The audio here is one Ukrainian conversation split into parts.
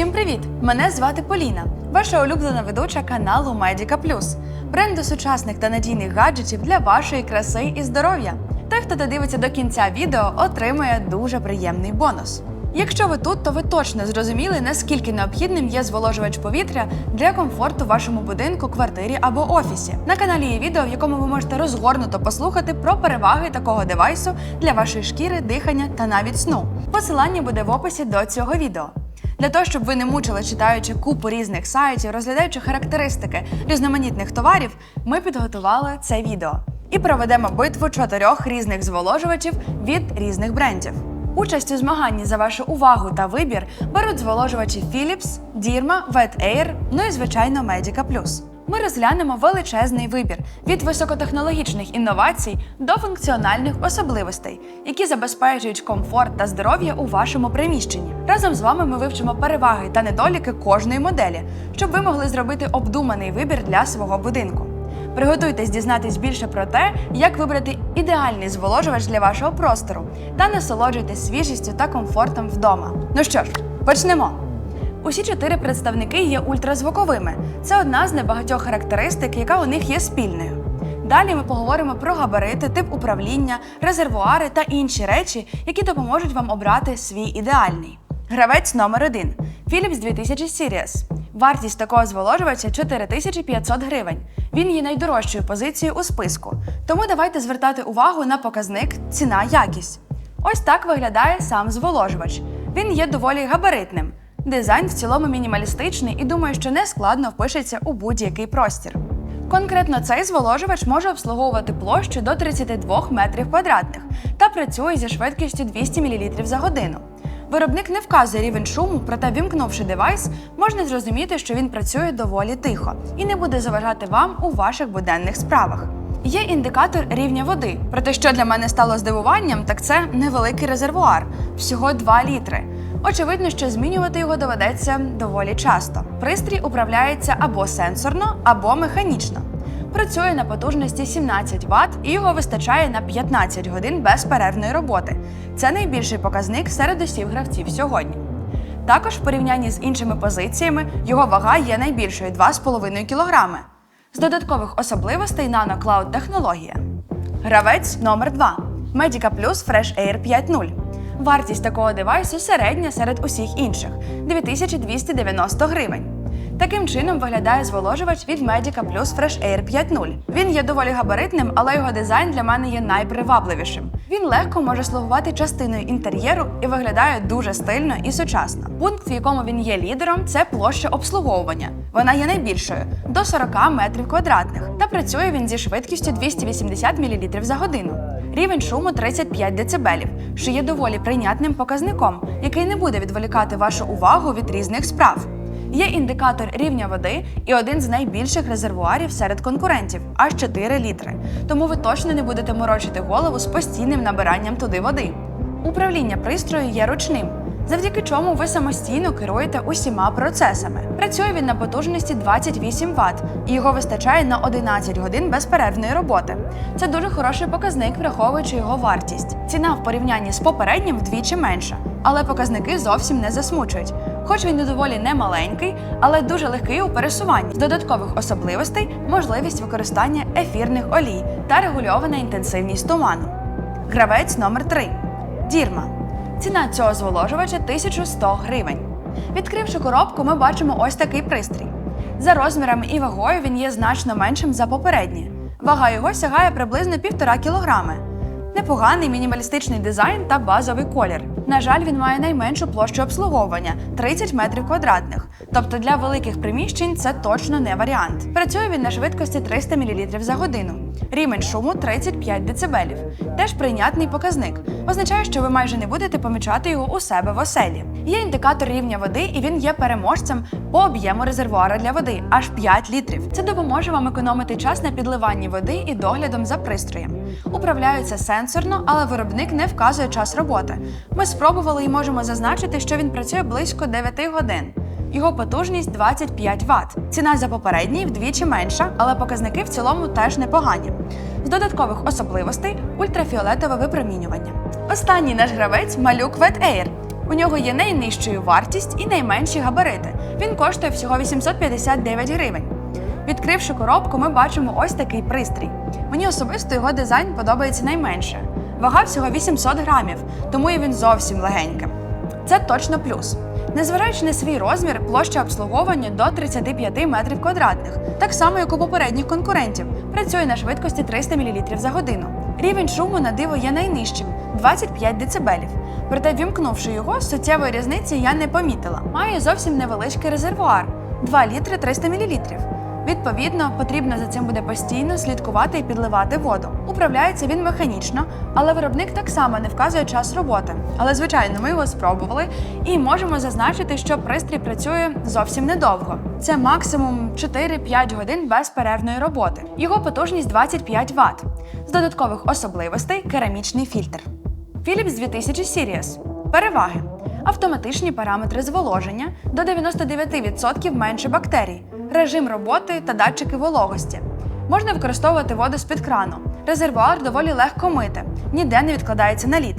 Усім привіт! Мене звати Поліна, ваша улюблена ведуча каналу Медіка Плюс, бренду сучасних та надійних гаджетів для вашої краси і здоров'я. Той, хто додивиться до кінця відео, отримує дуже приємний бонус. Якщо ви тут, то ви точно зрозуміли, наскільки необхідним є зволожувач повітря для комфорту в вашому будинку, квартирі або офісі. На каналі є відео, в якому ви можете розгорнуто послухати про переваги такого девайсу для вашої шкіри, дихання та навіть сну. Посилання буде в описі до цього відео. Для того, щоб ви не мучили, читаючи купу різних сайтів, розглядаючи характеристики різноманітних товарів, ми підготували це відео і проведемо битву чотирьох різних зволожувачів від різних брендів. Участь у змаганні за вашу увагу та вибір беруть зволожувачі Philips, Dirma, Wet Air, ну і звичайно Medica Plus. Ми розглянемо величезний вибір від високотехнологічних інновацій до функціональних особливостей, які забезпечують комфорт та здоров'я у вашому приміщенні. Разом з вами ми вивчимо переваги та недоліки кожної моделі, щоб ви могли зробити обдуманий вибір для свого будинку. Приготуйтесь дізнатись більше про те, як вибрати ідеальний зволожувач для вашого простору та насолоджуйтесь свіжістю та комфортом вдома. Ну що ж, почнемо. Усі чотири представники є ультразвуковими. Це одна з небагатьох характеристик, яка у них є спільною. Далі ми поговоримо про габарити, тип управління, резервуари та інші речі, які допоможуть вам обрати свій ідеальний. Гравець номер 1 Philips 2000 Series. Вартість такого зволожувача 4500 гривень. Він є найдорожчою позицією у списку. Тому давайте звертати увагу на показник ціна якість. Ось так виглядає сам зволожувач. Він є доволі габаритним. Дизайн в цілому мінімалістичний і думаю, що не складно впишеться у будь-який простір. Конкретно цей зволожувач може обслуговувати площу до 32 метрів квадратних та працює зі швидкістю 200 мл за годину. Виробник не вказує рівень шуму, проте вімкнувши девайс, можна зрозуміти, що він працює доволі тихо і не буде заважати вам у ваших буденних справах. Є індикатор рівня води. Проте, що для мене стало здивуванням, так це невеликий резервуар всього 2 літри. Очевидно, що змінювати його доведеться доволі часто. Пристрій управляється або сенсорно, або механічно. Працює на потужності 17 Вт і його вистачає на 15 годин безперервної роботи. Це найбільший показник серед усіх гравців сьогодні. Також в порівнянні з іншими позиціями його вага є найбільшою 2,5 кг. З додаткових особливостей Nano Cloud технологія. Гравець номер 2 Medica Plus Fresh Air 5.0. Вартість такого девайсу середня серед усіх інших 2290 гривень. Таким чином виглядає зволожувач від Medica Plus Fresh Air 5.0. Він є доволі габаритним, але його дизайн для мене є найпривабливішим. Він легко може слугувати частиною інтер'єру і виглядає дуже стильно і сучасно. Пункт, в якому він є лідером, це площа обслуговування. Вона є найбільшою до 40 метрів квадратних, та працює він зі швидкістю 280 мл за годину. Рівень шуму 35 дБ, що є доволі прийнятним показником, який не буде відволікати вашу увагу від різних справ. Є індикатор рівня води і один з найбільших резервуарів серед конкурентів аж 4 літри. Тому ви точно не будете морочити голову з постійним набиранням туди води. Управління пристрою є ручним, завдяки чому ви самостійно керуєте усіма процесами. Працює він на потужності 28 Вт і його вистачає на 11 годин безперервної роботи. Це дуже хороший показник, враховуючи його вартість. Ціна в порівнянні з попереднім вдвічі менша, але показники зовсім не засмучують. Хоч він не доволі не маленький, але дуже легкий у пересуванні. З додаткових особливостей можливість використання ефірних олій та регульована інтенсивність туману. Гравець номер 3 Дірма. Ціна цього зволожувача 1100 гривень. Відкривши коробку, ми бачимо ось такий пристрій. За розмірами і вагою він є значно меншим за попередні. Вага його сягає приблизно 1,5 кілограми. Непоганий мінімалістичний дизайн та базовий колір. На жаль, він має найменшу площу обслуговування 30 метрів квадратних. Тобто для великих приміщень це точно не варіант. Працює він на швидкості 300 мл за годину. Рівень шуму 35 дБ. Теж прийнятний показник. Означає, що ви майже не будете помічати його у себе в оселі. Є індикатор рівня води, і він є переможцем по об'єму резервуара для води аж 5 літрів. Це допоможе вам економити час на підливанні води і доглядом за пристроєм. Управляються сенсорно, але виробник не вказує час роботи. Ми спробували і можемо зазначити, що він працює близько 9 годин. Його потужність 25 Вт. Ціна за попередній вдвічі менша, але показники в цілому теж непогані. З додаткових особливостей ультрафіолетове випромінювання. Останній наш гравець малюк Vet Air. У нього є найнижчою вартість і найменші габарити. Він коштує всього 859 гривень. Відкривши коробку, ми бачимо ось такий пристрій. Мені особисто його дизайн подобається найменше. Вага всього 800 грамів, тому і він зовсім легеньким. Це точно плюс. Незважаючи на свій розмір, площа обслуговування до 35 метрів квадратних, так само як у попередніх конкурентів, працює на швидкості 300 мл за годину. Рівень шуму на диво є найнижчим 25 дБ. Проте, вімкнувши його, суттєвої різниці я не помітила. Має зовсім невеличкий резервуар 2 літри 300 мл. Відповідно, потрібно за цим буде постійно слідкувати і підливати воду. Управляється він механічно, але виробник так само не вказує час роботи. Але звичайно, ми його спробували і можемо зазначити, що пристрій працює зовсім недовго. Це максимум 4-5 годин безперервної роботи. Його потужність 25 Вт. З додаткових особливостей керамічний фільтр. Philips 2000 Series. Переваги. Автоматичні параметри зволоження до 99% менше бактерій, режим роботи та датчики вологості. Можна використовувати воду з-під крану. Резервуар доволі легко мити, ніде не відкладається на лід.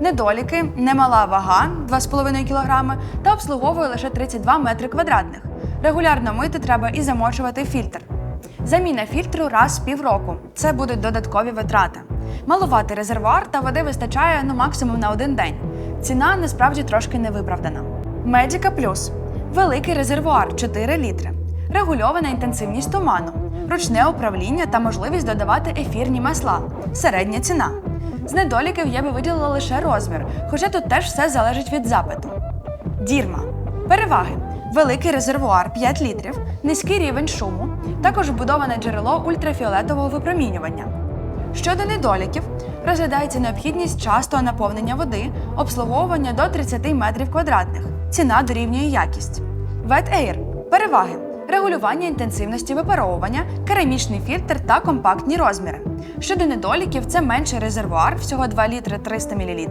Недоліки, немала вага 2,5 кг та обслуговує лише 32 метри квадратних. Регулярно мити треба і замочувати фільтр. Заміна фільтру раз в півроку. Це будуть додаткові витрати. Малуватий резервуар та води вистачає ну максимум на один день. Ціна насправді трошки невиправдана. Medica Plus – великий резервуар 4 літри, регульована інтенсивність туману, ручне управління та можливість додавати ефірні масла. Середня ціна. З недоліків я би виділила лише розмір, хоча тут теж все залежить від запиту. Дірма. Переваги: великий резервуар 5 літрів, низький рівень шуму, також вбудоване джерело ультрафіолетового випромінювання. Щодо недоліків, розглядається необхідність частого наповнення води, обслуговування до 30 метрів квадратних. Ціна дорівнює якість. Wet Air. Переваги. Регулювання інтенсивності випаровування, керамічний фільтр та компактні розміри. Щодо недоліків, це менший резервуар, всього 2 літри 300 мл,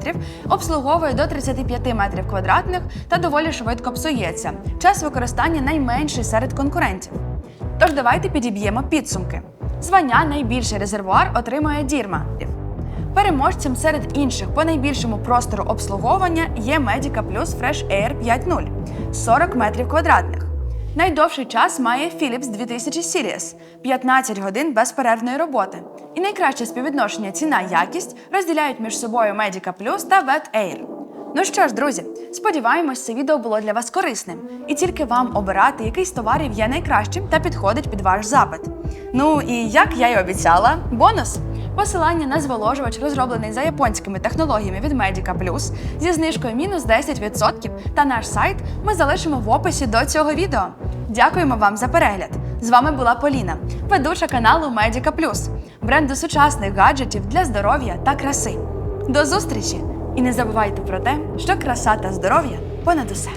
обслуговує до 35 метрів квадратних та доволі швидко псується. Час використання найменший серед конкурентів. Тож давайте підіб'ємо підсумки. Звання найбільший резервуар отримує Дірма. Переможцем серед інших по найбільшому простору обслуговування є Medica Plus Fresh Air 5.0 – 40 метрів квадратних. Найдовший час має Philips 2000 Series – 15 годин безперервної роботи. І найкраще співвідношення ціна-якість розділяють між собою Medica Plus та Vet Air. Ну що ж, друзі, сподіваємось, це відео було для вас корисним, і тільки вам обирати, який з товарів є найкращим та підходить під ваш запит. Ну і як я й обіцяла, бонус! Посилання на зволожувач, розроблений за японськими технологіями від Medica Plus зі знижкою мінус 10% та наш сайт ми залишимо в описі до цього відео. Дякуємо вам за перегляд! З вами була Поліна, ведуча каналу Medica Plus, бренду сучасних гаджетів для здоров'я та краси. До зустрічі! І не забувайте про те, що краса та здоров'я понад усе.